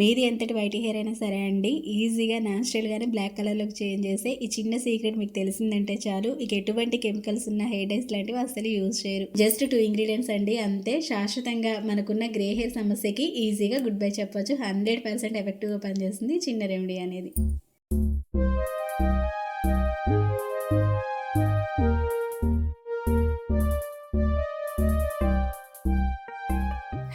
మీది ఎంతటి white hair అయినా సరే అండి ఈజీగా న్యాచురల్గానే బ్లాక్ కలర్లోకి చేంజ్ చేసే ఈ చిన్న సీక్రెట్ మీకు తెలిసిందంటే చాలు. ఇక ఎటువంటి కెమికల్స్ ఉన్న హెయిర్ డైస్ లాంటివి అసలు యూజ్ చేయరు. జస్ట్ టూ ఇంగ్రీడియంట్స్ అండి అంతే. శాశ్వతంగా మనకున్న గ్రే హెయిర్ సమస్యకి ఈజీగా గుడ్ బై చెప్పొచ్చు. హండ్రెడ్ పర్సెంట్ ఎఫెక్టివ్గా పనిచేస్తుంది చిన్న రెమెడీ అనేది.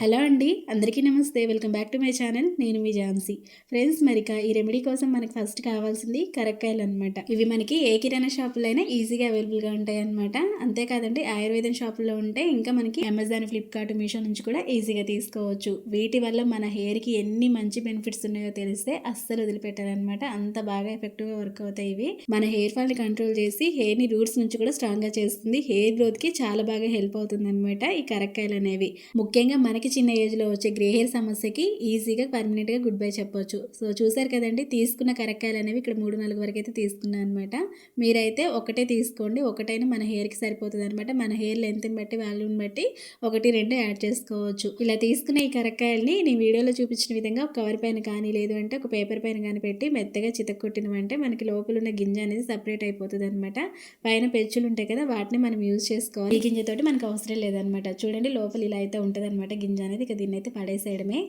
హలో అండి అందరికీ నమస్తే. Welcome back to my channel. నేను మీ ఝాన్సీ. ఫ్రెండ్స్ మరిక ఈ రెమెడీ కోసం మనకి ఫస్ట్ కావాల్సింది కరక్కాయలు అనమాట ఇవి మనకి ఏ కిరాణా షాపులో అయినా ఈజీగా అవైలబుల్గా ఉంటాయి అనమాట అంతేకాదండి ఆయుర్వేదం షాపుల్లో ఉంటే ఇంకా మనకి అమెజాన్ ఫ్లిప్కార్ట్ మీషో నుంచి కూడా ఈజీగా తీసుకోవచ్చు. వీటి వల్ల మన హెయిర్కి ఎన్ని మంచి బెనిఫిట్స్ ఉన్నాయో తెలిస్తే అస్సలు వదిలిపెట్టారనమాట అంత బాగా ఎఫెక్టివ్గా వర్క్ అవుతాయి ఇవి. మన హెయిర్ ఫాల్ని కంట్రోల్ చేసి హెయిర్ని రూట్స్ నుంచి కూడా స్ట్రాంగ్గా చేస్తుంది. హెయిర్ గ్రోత్కి చాలా బాగా హెల్ప్ అవుతుంది అనమాట ఈ కరక్కాయలు అనేవి. ముఖ్యంగా మనకి చిన్న ఏజ్లో వచ్చే గ్రే హెయిర్ సమస్యకి ఈజీగా పర్మనెంట్గా గుడ్ బై చెప్పొచ్చు. సో చూసారు కదండి తీసుకున్న కరక్కాయలు అనేవి ఇక్కడ మూడు నాలుగు వరకు అయితే తీసుకున్నాను అనమాట మీరైతే ఒకటే తీసుకోండి ఒకటైనా మన హెయిర్కి సరిపోతుంది అనమాట మన హెయిర్ లెంత్ని బట్టి వాల్యూని బట్టి ఒకటి రెండు యాడ్ చేసుకోవచ్చు. ఇలా తీసుకున్న ఈ కరక్కాయల్ని నేను వీడియోలో చూపించిన విధంగా ఒక కవర్ పైన కానీ లేదు అంటే ఒక పేపర్ పైన కానీ పెట్టి మెత్తగా చితక్కొట్టినమంటే మనకి లోపల ఉన్న గింజ అనేది సపరేట్ అయిపోతుంది అనమాట పైన పెచ్చులు ఉంటాయి కదా వాటిని మనం యూజ్ చేసుకోవాలి. ఈ గింజతోటి మనకు అవసరం లేదనమాట చూడండి లోపల ఇలా అయితే ఉంటుంది అనమాట అనేది ఇక దీన్ని అయితే పడేసేయడమే.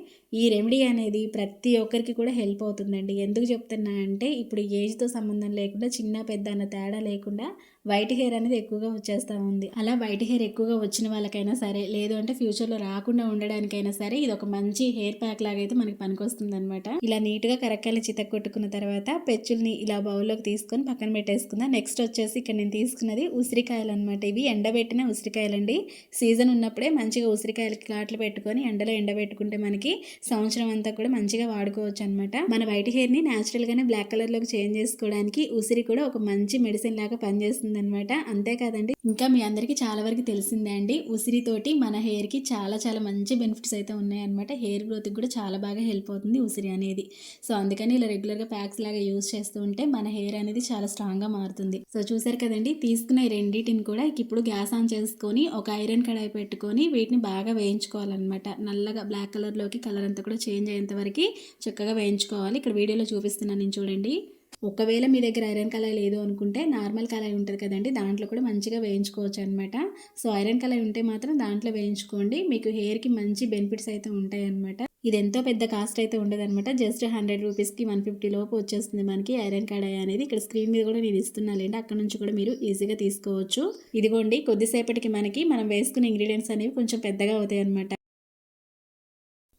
ఈ రెమెడీ అనేది ప్రతి ఒక్కరికి కూడా హెల్ప్ అవుతుందండి. ఎందుకు చెప్తున్నా అంటే ఇప్పుడు ఏజ్తో సంబంధం లేకుండా చిన్న పెద్ద అన్న తేడా లేకుండా వైట్ హెయిర్ అనేది ఎక్కువగా వచ్చేస్తూ ఉంది. అలా వైట్ హెయిర్ ఎక్కువగా వచ్చిన వాళ్ళకైనా సరే లేదు అంటే ఫ్యూచర్లో రాకుండా ఉండడానికైనా సరే ఇది ఒక మంచి హెయిర్ ప్యాక్ లాగా అయితే మనకి పనికొస్తుంది అనమాట ఇలా నీట్గా కరక్కాయలు చితక్ కొట్టుకున్న తర్వాత పెచ్చుల్ని ఇలా బౌల్లోకి తీసుకొని పక్కన పెట్టేసుకుందాం. నెక్స్ట్ వచ్చేసి ఇక్కడ నేను తీసుకున్నది ఉసిరికాయలు అనమాట ఇవి ఎండబెట్టిన ఉసిరికాయలండి. సీజన్ ఉన్నప్పుడే మంచిగా ఉసిరికాయలకి కాట్లు పెట్టుకొని ఎండలో ఎండబెట్టుకుంటే మనకి సంవత్సరం అంతా కూడా మంచిగా వాడుకోవచ్చు అనమాట మన వైట్ హెయిర్ని న్యాచురల్గానే బ్లాక్ కలర్లోకి చేంజ్ చేసుకోవడానికి ఉసిరి కూడా ఒక మంచి మెడిసిన్ లాగా పనిచేస్తుంది. ఉంటుందన్నమాట అంతేకాదండి ఇంకా మీ అందరికీ చాలా వరకు తెలిసిందే అండి. ఉసిరితోటి మన హెయిర్కి చాలా చాలా మంచి బెనిఫిట్స్ అయితే ఉన్నాయన్నమాట. హెయిర్ గ్రోత్కి కూడా చాలా బాగా హెల్ప్ అవుతుంది ఉసిరి అనేది. సో అందుకని ఇలా రెగ్యులర్గా ప్యాక్స్ లాగా యూజ్ చేస్తూ ఉంటే మన హెయిర్ అనేది చాలా స్ట్రాంగ్గా మారుతుంది. సో చూసారు కదండి? తీసుకున్న ఈ రెండింటిని కూడా ఇప్పుడు గ్యాస్ ఆన్ చేసుకొని ఒక ఐరన్ కడాయి పెట్టుకొని వీటిని బాగా వేయించుకోవాలన్నమాట. నల్లగా బ్లాక్ కలర్లోకి కలర్ అంతా కూడా చేంజ్ అయ్యేంత వరకు చక్కగా వేయించుకోవాలి. ఇక్కడ వీడియోలో చూపిస్తున్నాను నేను చూడండి. ఒకవేళ మీ దగ్గర ఐరన్ కళాయి లేదు అనుకుంటే నార్మల్ కళాయి ఉంటుంది కదండి దాంట్లో కూడా మంచిగా వేయించుకోవచ్చు అనమాట సో ఐరన్ కళాయి ఉంటే మాత్రం దాంట్లో వేయించుకోండి మీకు హెయిర్కి మంచి బెనిఫిట్స్ అయితే ఉంటాయి అనమాట ఇది ఎంతో పెద్ద కాస్ట్ అయితే ఉండదు అనమాట జస్ట్ హండ్రెడ్ రూపీస్కి వన్ ఫిఫ్టీ లోపు వచ్చేస్తుంది మనకి ఐరన్ కడాయి అనేది. ఇక్కడ స్క్రీన్ మీద కూడా నేను ఇస్తున్నాలేండి అక్కడ నుంచి కూడా మీరు ఈజీగా తీసుకోవచ్చు. ఇదిగోండి కొద్దిసేపటికి మనకి మనం వేసుకునే ఇంగ్రీడియంట్స్ అనేవి కొంచెం పెద్దగా అవుతాయి అనమాట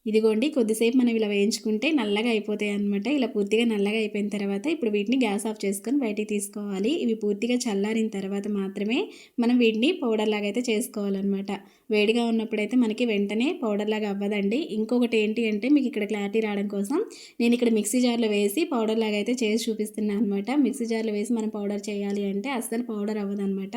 ఇదిగోండి కొద్దిసేపు మనం ఇలా వేయించుకుంటే నల్లగా అయిపోతాయి అనమాట ఇలా పూర్తిగా నల్లగా అయిపోయిన తర్వాత ఇప్పుడు వీటిని గ్యాస్ ఆఫ్ చేసుకొని బయటికి తీసుకోవాలి. ఇవి పూర్తిగా చల్లారిన తర్వాత మాత్రమే మనం వీటిని పౌడర్ లాగా అయితే చేసుకోవాలన్నమాట. వేడిగా ఉన్నప్పుడైతే మనకి వెంటనే పౌడర్ లాగా అవ్వదండి. ఇంకొకటి ఏంటి అంటే మీకు ఇక్కడ క్లారిటీ రావడం కోసం నేను ఇక్కడ మిక్సీ జార్లో వేసి పౌడర్ లాగా అయితే చేసి చూపిస్తున్నాను అనమాట మిక్సీ జార్లో వేసి మనం పౌడర్ చేయాలి అంటే అస్సలు పౌడర్ అవ్వదనమాట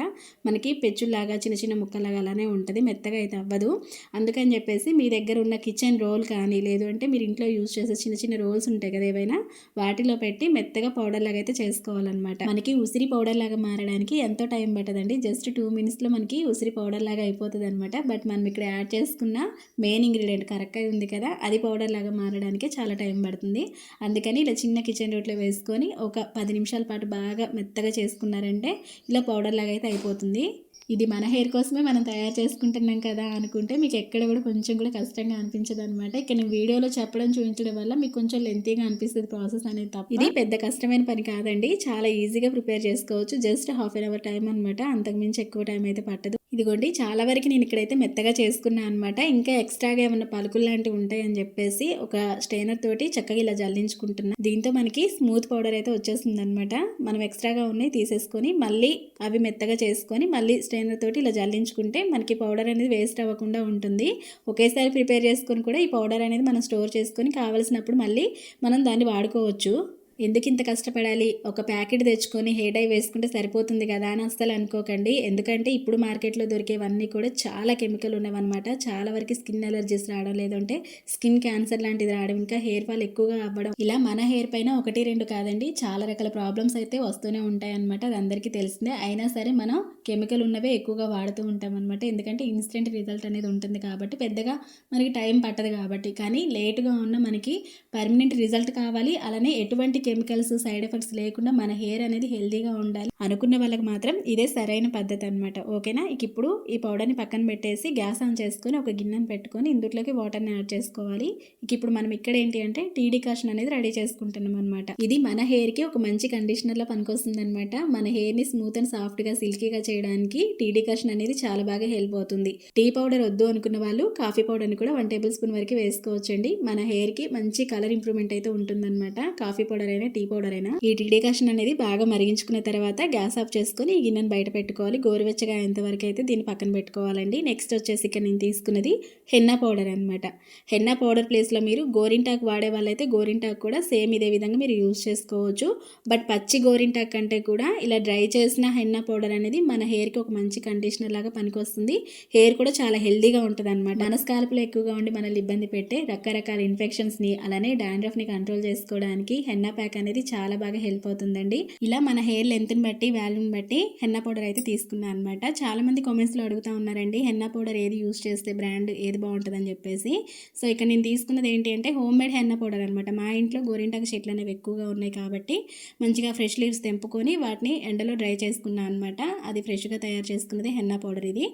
మనకి పెచ్చులాగా చిన్న చిన్న ముక్కలాగా అలానే ఉంటుంది. మెత్తగా అయితే అవ్వదు. అందుకని చెప్పేసి మీ దగ్గర ఉన్న కిచెన్ రోల్ కానీ లేదు అంటే మీరు ఇంట్లో యూజ్ చేసే చిన్న చిన్న రోల్స్ ఉంటాయి కదా ఏవైనా వాటిలో పెట్టి మెత్తగా పౌడర్ లాగా అయితే చేసుకోవాలన్నమాట. మనకి ఉసిరి పౌడర్ లాగా మారడానికి ఎంతో టైం పట్టదండి. జస్ట్ టూ మినిట్స్లో మనకి ఉసిరి పౌడర్ లాగా అయిపోతుంది అనమాట బట్ మనం ఇక్కడ యాడ్ చేసుకున్న మెయిన్ ఇంగ్రీడియంట్ కరెక్ట్గా ఉంది కదా అది పౌడర్ లాగా మారడానికి చాలా టైం పడుతుంది. అందుకని ఇలా చిన్న కిచెన్ రోట్లో వేసుకొని ఒక పది నిమిషాల పాటు బాగా మెత్తగా చేసుకున్నారంటే ఇలా పౌడర్ లాగా అయితే అయిపోతుంది. ఇది మన హెయిర్ కోసమే మనం తయారు చేసుకుంటున్నాం కదా అనుకుంటే మీకు ఎక్కడ కూడా కొంచెం కూడా కష్టంగా అనిపించదు అనమాట ఇక్కడ నేను వీడియోలో చెప్పడం చూపించడం వల్ల మీకు కొంచెం లెంతీగా అనిపిస్తుంది ప్రాసెస్ అనేది తప్ప. ఇది పెద్ద కష్టమైన పని కాదండి. చాలా ఈజీగా ప్రిపేర్ చేసుకోవచ్చు. Just half an hour time అనమాట అంతకుమించి ఎక్కువ టైం అయితే పట్టదు. ఇదిగోండి చాలా వరకు నేను ఇక్కడైతే మెత్తగా చేసుకున్నాను అనమాట ఇంకా ఎక్స్ట్రాగా ఏమైనా పలుకులు లాంటివి ఉంటాయని చెప్పేసి ఒక స్టైనర్ తోటి చక్కగా ఇలా జల్లించుకుంటున్నా. దీంతో మనకి స్మూత్ పౌడర్ అయితే వచ్చేస్తుంది అనమాట మనం ఎక్స్ట్రాగా ఉన్నాయి తీసేసుకొని మళ్ళీ అవి మెత్తగా చేసుకొని మళ్ళీ స్టైనర్ తోటి ఇలా జల్లించుకుంటే మనకి పౌడర్ అనేది వేస్ట్ అవ్వకుండా ఉంటుంది. ఒకేసారి ప్రిపేర్ చేసుకొని కూడా ఈ పౌడర్ అనేది మనం స్టోర్ చేసుకొని కావాల్సినప్పుడు మళ్ళీ మనం దాన్ని వాడుకోవచ్చు. ఎందుకు ఇంత కష్టపడాలి? ఒక ప్యాకెట్ తెచ్చుకొని హెయిర్ డై వేసుకుంటే సరిపోతుంది కదా అని అస్సలు అనుకోకండి. ఎందుకంటే ఇప్పుడు మార్కెట్లో దొరికేవన్నీ కూడా చాలా కెమికల్ ఉన్నవన్నమాట. చాలా వరకు స్కిన్ ఎలర్జీస్ రావడం లేదంటే స్కిన్ క్యాన్సర్ లాంటిది రావడం ఇంకా హెయిర్ ఫాల్ ఎక్కువగా అవ్వడం. ఇలా మన హెయిర్ పైన ఒకటి రెండు కాదండి చాలా రకాల ప్రాబ్లమ్స్ అయితే వస్తూనే ఉంటాయి అనమాట అది అందరికీ తెలిసిందే. అయినా సరే మనం కెమికల్ ఉన్నవే ఎక్కువగా వాడుతూ ఉంటాం అనమాట ఎందుకంటే ఇన్స్టెంట్ రిజల్ట్ అనేది ఉంటుంది కాబట్టి పెద్దగా మనకి టైం పట్టదు కాబట్టి. కానీ లేటుగా ఉన్న మనకి పర్మనెంట్ రిజల్ట్ కావాలి. అలానే ఎటువంటి కెమికల్స్ సైడ్ ఎఫెక్ట్స్ లేకుండా మన హెయిర్ అనేది హెల్దీగా ఉండాలి అనుకున్న వాళ్ళకి మాత్రం ఇదే సరైన పద్ధతి అనమాట ఓకేనా? ఇక ఇప్పుడు ఈ పౌడర్ని పక్కన పెట్టేసి గ్యాస్ ఆన్ చేసుకొని ఒక గిన్నెను పెట్టుకొని ఇందులోకి వాటర్ని యాడ్ చేసుకోవాలి. ఇక ఇప్పుడు మనం ఇక్కడ ఏంటి అంటే టీ డికాషన్ అనేది రెడీ చేసుకుంటున్నాం అనమాట ఇది మన హెయిర్కి ఒక మంచి కండిషనర్ లా పనికొస్తుంది అనమాట మన హెయిర్ని స్మూత్ అండ్ సాఫ్ట్గా సిల్కీగా చేయడానికి టీ డికాషన్ అనేది చాలా బాగా హెల్ప్ అవుతుంది. టీ పౌడర్ వద్దు అనుకున్న వాళ్ళు కాఫీ పౌడర్ని కూడా వన్ టేబుల్ స్పూన్ వరకు వేసుకోవచ్చండి. మన హెయిర్కి మంచి కలర్ ఇంప్రూవ్మెంట్ అయితే ఉంటుందన్నమాట. కాఫీ పౌడర్ అయినా టీ పౌడర్ అయినా ఈ టీ డికాషన్ అనేది బాగా మరిగించుకున్న తర్వాత గ్యాస్ ఆఫ్ చేసుకుని ఈ గిన్నెను బయట పెట్టుకోవాలి. గోరువెచ్చగా అయ్యేంత అయితే దీన్ని పక్కన పెట్టుకోవాలండి. నెక్స్ట్ వచ్చేసి ఇక్కడ నేను తీసుకున్నది హెన్నా పౌడర్ అనమాట హెన్నా పౌడర్ ప్లేస్లో మీరు గోరింటాకు వాడే వాళ్ళైతే గోరింటాకు కూడా సేమ్ ఇదే విధంగా మీరు యూజ్ చేసుకోవచ్చు. బట్ పచ్చి గోరింటాకు కంటే కూడా ఇలా డ్రై చేసిన హెన్నా పౌడర్ అనేది మన హెయిర్కి ఒక మంచి కండిషనర్ లాగా పనికొస్తుంది. హెయిర్ కూడా చాలా హెల్దీగా ఉంటుంది అనమాట మన స్కాల్ప్లో ఎక్కువగా ఉండి మనల్ని ఇబ్బంది పెట్టే రకరకాల ఇన్ఫెక్షన్స్ని అలానే డాండ్రఫ్ని కంట్రోల్ చేసుకోవడానికి హెన్నా ప్యాక్ అనేది చాలా బాగా హెల్ప్ అవుతుందండి. ఇలా మన హెయిర్ లెంత్ని బట్టి వాల్యూని బట్టి హెన్నా పౌడర్ అయితే తీసుకున్నాను అనమాట చాలా మంది కామెంట్స్లో అడుగుతా ఉన్నారండి హెన్నా పౌడర్ ఏది యూస్ చేస్తే బ్రాండ్ ఏది బాగుంటుందని చెప్పేసి. సో ఇక్కడ నేను తీసుకున్నది ఏంటి అంటే హోమ్ మేడ్ హెన్నా పౌడర్ అనమాట మా ఇంట్లో గోరింటాకు చెట్లు అనేవి ఎక్కువగా ఉన్నాయి కాబట్టి మంచిగా ఫ్రెష్ లీవ్స్ తెంపుకొని వాటిని ఎండలో డ్రై చేసుకున్నాను అనమాట అది ఫ్రెష్గా తయారు చేసుకున్నది హెన్నా పౌడర్ ఇది.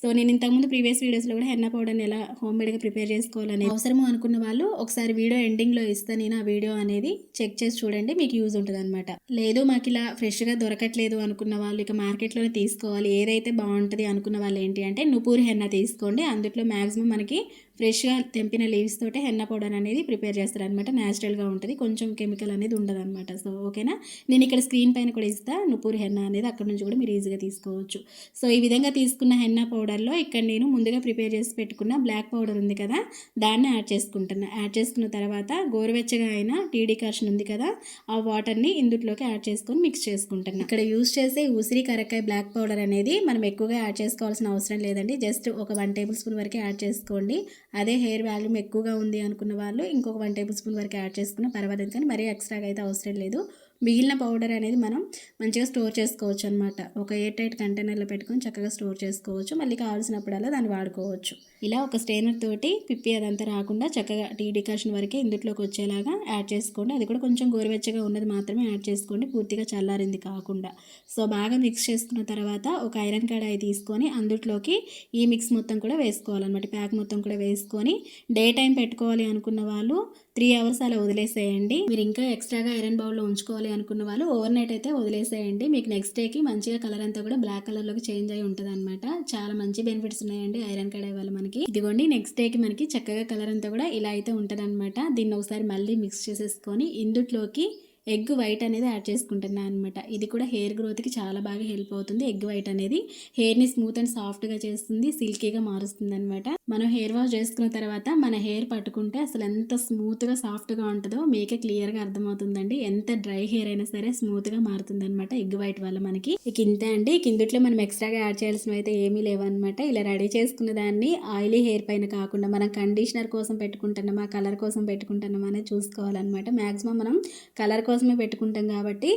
సో నేను ఇంతకుముందు ప్రీవియస్ వీడియోస్లో కూడా హెన్నా పౌడర్ని ఎలా హోమ్ మేడ్గా ప్రిపేర్ చేసుకోవాలని అవసరము అనుకున్న వాళ్ళు ఒకసారి వీడియో ఎండింగ్లో ఇస్తాను నేను ఆ వీడియో అనేది చెక్ చేసి చూడండి మీకు యూజ్ ఉంటుంది అనమాట లేదు మాకు ఇలా ఫ్రెష్గా దొరకట్లేదు అనుకున్న వాళ్ళు ఇక మార్కెట్లోనే తీసుకోవాలి. ఏదైతే బాగుంటుంది అనుకున్న వాళ్ళు ఏంటి అంటే నుపూర్ హెన్న తీసుకోండి. అందులో మ్యాక్సిమం మనకి ఫ్రెష్గా తెంపిన లీవ్స్ తోటే హెన్న పౌడర్ అనేది ప్రిపేర్ చేస్తారనమాట న్యాచురల్గా ఉంటుంది. కొంచెం కెమికల్ అనేది ఉండదు అనమాట సో ఓకేనా? నేను ఇక్కడ స్క్రీన్ పైన కూడా ఇస్తా. నుపూరి హెన్న అనేది అక్కడ నుంచి కూడా మీరు ఈజీగా తీసుకోవచ్చు. సో ఈ విధంగా తీసుకున్న హెన్న పౌడర్లో ఇక్కడ నేను ముందుగా ప్రిపేర్ చేసి పెట్టుకున్న బ్లాక్ పౌడర్ ఉంది కదా దాన్ని యాడ్ చేసుకుంటున్నా. యాడ్ చేసుకున్న తర్వాత గోరువెచ్చగా అయిన టీ డికాషన్ ఉంది కదా ఆ వాటర్ని ఇందుట్లోకి యాడ్ చేసుకొని మిక్స్ చేసుకుంటున్నాను ఇక్కడ యూస్ చేసే ఉసిరి కరక్కాయ బ్లాక్ పౌడర్ అనేది మనం ఎక్కువగా యాడ్ చేసుకోవాల్సిన అవసరం లేదండి. జస్ట్ ఒక వన్ టేబుల్ స్పూన్ వరకు యాడ్ చేసుకోండి. అదే హెయిర్ వాల్యూమ్ ఎక్కువగా ఉంది అనుకున్న వాళ్ళు ఇంకొక వన్ టేబుల్ స్పూన్ వరకు యాడ్ చేసుకున్న పర్వాలేదు కానీ మరీ ఎక్స్ట్రాగా అయితే అవసరం లేదు. మిగిలిన పౌడర్ అనేది మనం మంచిగా స్టోర్ చేసుకోవచ్చు అనమాట ఒక ఎయిర్ టైట్ కంటైనర్లో పెట్టుకొని చక్కగా స్టోర్ చేసుకోవచ్చు. మళ్ళీ కావాల్సినప్పుడల్లా దాన్ని వాడుకోవచ్చు. ఇలా ఒక స్టెయినర్ తోటి పిప్పి అదంతా రాకుండా చక్కగా టీ డికాషన్ వరకే ఇందులోకి వచ్చేలాగా యాడ్ చేసుకోండి. అది కూడా కొంచెం గోరువెచ్చగా ఉన్నది మాత్రమే యాడ్ చేసుకోండి. పూర్తిగా చల్లారింది కాకుండా. సో బాగా మిక్స్ చేసుకున్న తర్వాత ఒక ఐరన్ కడాయి తీసుకొని అందుట్లోకి ఈ మిక్స్ మొత్తం కూడా వేసుకోవాలన్నమాట. ప్యాక్ మొత్తం కూడా వేసుకొని డే టైం పెట్టుకోవాలి అనుకున్న వాళ్ళు త్రీ అవర్స్ అలా వదిలేసేయండి. మీరు ఇంకా ఎక్స్ట్రాగా ఐరన్ బౌల్లో ఉంచుకోవాలి అనుకున్న వాళ్ళు ఓవర్ నైట్ అయితే వదిలేసేయండి. మీకు నెక్స్ట్ డేకి మంచిగా కలర్ అంతా కూడా బ్లాక్ కలర్లోకి చేంజ్ అయి ఉంటుంది అనమాట చాలా మంచి బెనిఫిట్స్ ఉన్నాయండి ఐరన్ కడాయి వల్ల మనకి. ఇదిగోండి నెక్స్ట్ డేకి మనకి చక్కగా కలర్ అంతా కూడా ఇలా అయితే ఉంటుంది అనమాట దీన్ని ఒకసారి మళ్ళీ మిక్స్ చేసేసుకొని ఇందుట్లోకి ఎగ్ వైట్ అనేది యాడ్ చేసుకుంటున్నాను అనమాట ఇది కూడా హెయిర్ గ్రోత్కి చాలా బాగా హెల్ప్ అవుతుంది. ఎగ్ వైట్ అనేది హెయిర్ని స్మూత్ అండ్ సాఫ్ట్గా చేస్తుంది సిల్కీగా మారుస్తుంది అనమాట మనం హెయిర్ వాష్ చేసుకున్న తర్వాత మన హెయిర్ పట్టుకుంటే అసలు ఎంత స్మూత్గా సాఫ్ట్గా ఉంటుందో మీకే క్లియర్గా అర్థమవుతుందండి. ఎంత డ్రై హెయిర్ అయినా సరే స్మూత్గా మారుతుంది అనమాట ఎగ్ వైట్ వల్ల మనకి. ఇక ఇంతే అండి. కిందట్లో మనం ఎక్స్ట్రాగా యాడ్ చేయాల్సినవి అయితే ఏమీ లేవన్నమాట. ఇలా రెడీ చేసుకున్న దాన్ని ఆయిలీ హెయిర్ పైన కాకుండా మనం కండిషనర్ కోసం పెట్టుకుంటున్నామా కలర్ కోసం పెట్టుకుంటున్నామా అనేది చూసుకోవాలన్నమాట. మ్యాక్సిమం మనం కలర్ కోసమే పెట్టుకుంటాం కాబట్టి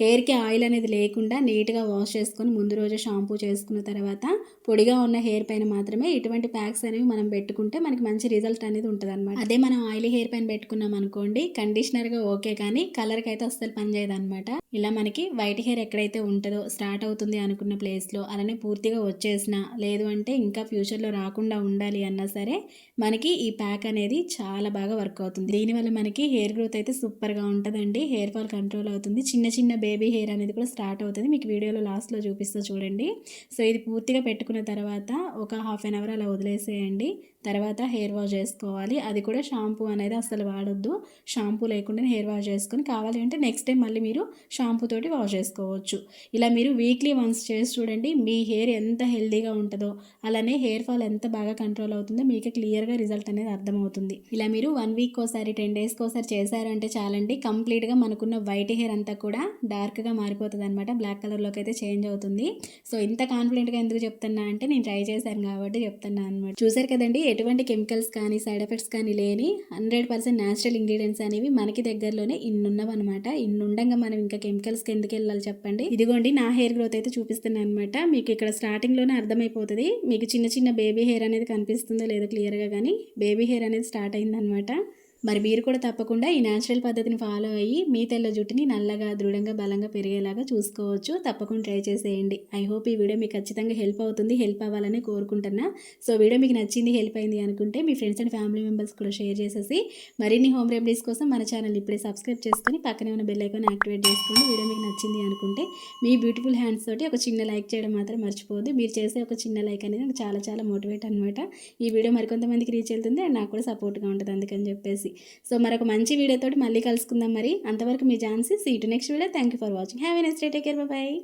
హెయిర్కి ఆయిల్ అనేది లేకుండా నీట్గా వాష్ చేసుకొని ముందు రోజే షాంపూ చేసుకున్న తర్వాత పొడిగా ఉన్న హెయిర్ పైన మాత్రమే ఇటువంటి ప్యాక్స్ అనేవి మనం పెట్టుకుంటే మనకి మంచి రిజల్ట్ అనేది ఉంటుంది అనమాట అదే మనం ఆయిలీ హెయిర్ పైన పెట్టుకున్నాం అనుకోండి కండిషనర్గా ఓకే కానీ కలర్కి అయితే అస్సలు పనిచేయదు అనమాట ఇలా మనకి వైట్ హెయిర్ ఎక్కడైతే ఉంటుందో స్టార్ట్ అవుతుంది అనుకున్న ప్లేస్లో అలానే పూర్తిగా వచ్చేసిన లేదు అంటే ఇంకా ఫ్యూచర్లో రాకుండా ఉండాలి అన్నా సరే మనకి ఈ ప్యాక్ అనేది చాలా బాగా వర్క్ అవుతుంది. దీనివల్ల మనకి హెయిర్ గ్రోత్ అయితే సూపర్గా ఉంటుందండి. హెయిర్ హెయిర్ ఫాల్ కంట్రోల్ అవుతుంది. చిన్న చిన్న బేబీ హెయిర్ అనేది కూడా స్టార్ట్ అవుతుంది. మీకు వీడియోలో లాస్ట్లో చూపిస్తూ చూడండి. సో ఇది పూర్తిగా పెట్టుకున్న తర్వాత ఒక హాఫ్ అన్ అవర్ అలా వదిలేసేయండి. తర్వాత హెయిర్ వాష్ చేసుకోవాలి. అది కూడా షాంపూ అనేది అసలు వాడొద్దు. షాంపూ లేకుండా హెయిర్ వాష్ చేసుకొని కావాలి అంటే నెక్స్ట్ టైం మళ్ళీ మీరు షాంపూ తోటి వాష్ చేసుకోవచ్చు. ఇలా మీరు వీక్లీ వన్స్ చేసి చూడండి మీ హెయిర్ ఎంత హెల్దీగా ఉంటుందో అలానే హెయిర్ ఫాల్ ఎంత బాగా కంట్రోల్ అవుతుందో మీకు క్లియర్గా రిజల్ట్ అనేది అర్థమవుతుంది. ఇలా మీరు వన్ వీక్ ఒకసారి టెన్ డేస్కి ఒకసారి చేశారంటే చాలండి. కంప్లీట్గా మనకున్న వైట్ హెయిర్ అంతా కూడా డార్క్గా మారిపోతుంది అనమాట బ్లాక్ కలర్లోకి అయితే చేంజ్ అవుతుంది. సో ఇంత కాన్ఫిడెంట్గా ఎందుకు చెప్తున్నా అంటే నేను ట్రై చేశాను కాబట్టి చెప్తున్నా అనమాట చూసారు కదండి ఎటువంటి కెమికల్స్ కానీ సైడ్ ఎఫెక్ట్స్ కానీ లేని హండ్రెడ్ పర్సెంట్ న్యాచురల్ ఇంగ్రీడియంట్స్ అనేవి మనకి దగ్గరలోనే ఇన్నున్నవి అనమాట ఇన్నుండగా మనం ఇంకా కెమికల్స్కి ఎందుకు వెళ్ళాలి చెప్పండి? ఇదిగోండి నా హెయిర్ గ్రోత్ అయితే చూపిస్తున్నాను అనమాట మీకు ఇక్కడ స్టార్టింగ్లోనే అర్థమైపోతుంది. మీకు చిన్న చిన్న బేబీ హెయిర్ అనేది కనిపిస్తుందో లేదో క్లియర్గా కానీ బేబీ హెయిర్ అనేది స్టార్ట్ అయిందనమాట మరి మీరు కూడా తప్పకుండా ఈ న్యాచురల్ పద్ధతిని ఫాలో అయ్యి మీ తెల్ల జుట్టుని నల్లగా దృఢంగా బలంగా పెరిగేలాగా చూసుకోవచ్చు. తప్పకుండా ట్రై చేసేయండి. ఐ హోప్ ఈ వీడియో మీకు ఖచ్చితంగా హెల్ప్ అవుతుంది హెల్ప్ అవ్వాలని కోరుకుంటున్నా. సో వీడియో మీకు నచ్చింది హెల్ప్ అయింది అనుకుంటే మీ ఫ్రెండ్స్ అండ్ ఫ్యామిలీ మెంబర్స్ కూడా షేర్ చేసేసి మరిన్ని హోమ్ రెమెడీస్ కోసం మన ఛానల్ ఇప్పుడే సబ్స్క్రైబ్ చేసుకొని పక్కనే ఉన్న బెల్ ఐకాన్ యాక్టివేట్ చేసుకోండి. వీడియో మీకు నచ్చింది అనుకుంటే మీ బ్యూటిఫుల్ హ్యాండ్స్ తోటి ఒక చిన్న లైక్ చేయడం మాత్రం మర్చిపోవద్దు. మీరు చేసే ఒక చిన్న లైక్ అనేది నాకు చాలా చాలా మోటివేట్ అనమాట ఈ వీడియో మరికొంతమందికి రీచ్ వెళ్తుంది అండ్ నాకు కూడా సపోర్ట్గా ఉంటుంది అందుకని చెప్పేసి. సో మరొక మంచి వీడియోతో మళ్ళీ కలుసుకుందాం మరి. అంతవరకు మీ Jhansi see to next video. Thank you for watching have a next day take care bye